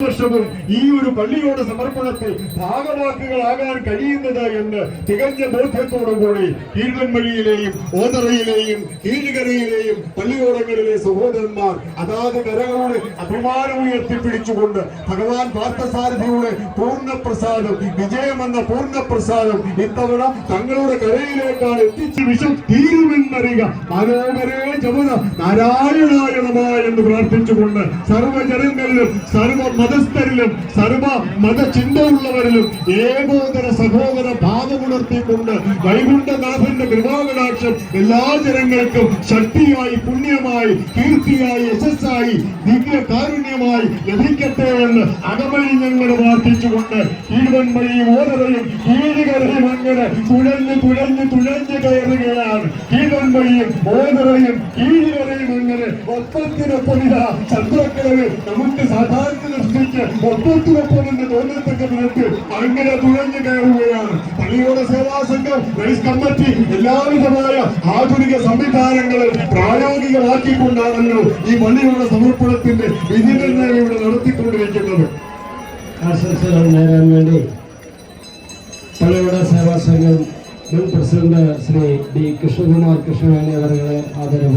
വർഷവും ഈ ഒരു പള്ളിയോട് സമർപ്പണത്തിൽ ഭാഗവാക്കുകളാകാൻ കഴിയുന്നത് എന്ന് തികഞ്ഞ ബോധ്യത്തോടുകൂടി കീഴ്വൻമഴിയിലെയും ഓതറയിലെയും കീഴുകരയിലെയും പള്ളിയോടങ്ങളിലെ സഹോദരന്മാർ അതാത് കരകളോട് അഭിമാനം ഉയർത്തിപ്പിടിച്ചുകൊണ്ട് ഭഗവാൻ പാർത്ഥസാരഥിയുടെ പൂർണപ്രസാദം വിജയമെന്ന പൂർണപ്രസാദം ഇത്തവണ തങ്ങളുടെ കരയിലേക്കാണ് എത്തിച്ച് വിഷം തീരുമെന്നറിയുക മനോഹരേ ജപത നാരായണായണമായ എന്ന് പ്രാർത്ഥിച്ചുകൊണ്ട് സർവജനങ്ങളിലും സർവ മതസ്ഥരിലും സർവ മതചിന്തയുള്ളവരിലും ഏകോദര സഹോദര ഭാവമുണർത്തിക്കൊണ്ട് വൈകുണ്ഠനാഥന്റെ കൃപാകടാക്ഷം എല്ലാ ജനങ്ങൾക്കും ശക്തിയായി പുണ്യമായി കീർത്തിയായി യശസ്സായി ദിവ്യ കാരുണ്യമായി ലഭിക്കട്ടെ എന്ന് അകമഴി ഞങ്ങൾ പ്രാർത്ഥിച്ചുകൊണ്ട് കീഴ്വൻമഴിയും ഓരറയും കീഴുകരയും അങ്ങനെ തുഴഞ്ഞ് തുഴഞ്ഞ് തുഴഞ്ഞ് കയറുകയാണ്. കീഴ്വൻമഴിയും ഓരറയും കീഴുകരയും അങ്ങനെ ഒപ്പത്തിനൊപ്പം ഇതാ ചന്ദ്രക്കിഴവ് നമുക്ക് സാധാരണ ദൃഷ്ടിക്ക് ഒപ്പത്തിനൊപ്പം എന്ന് തോന്നത്തക്ക നിരക്ക് അങ്ങനെ തുഴഞ്ഞു കയറുകയാണ്. പള്ളിയുടെ സേവാ സംഘം റൈസ് കമ്മിറ്റി എല്ലാവിധമായ ആധുനിക സംവിധാനങ്ങളെ പ്രായോഗികമാക്കിക്കൊണ്ടാണല്ലോ ഈ പള്ളിയുടെ സമർപ്പണത്തിന്റെ വിധിനിർണയം ഇവിടെ നടത്തിക്കൊണ്ടിരിക്കുന്നത്. ആശംസകൾ നേരാൻ വേണ്ടി പള്ളിയുടെ സേവാ സംഘം മുൻ പ്രസിഡന്റ് ശ്രീ ഡി കൃഷ്ണകുമാർ കൃഷ്ണവേണി അവരുടെ ആദരവ്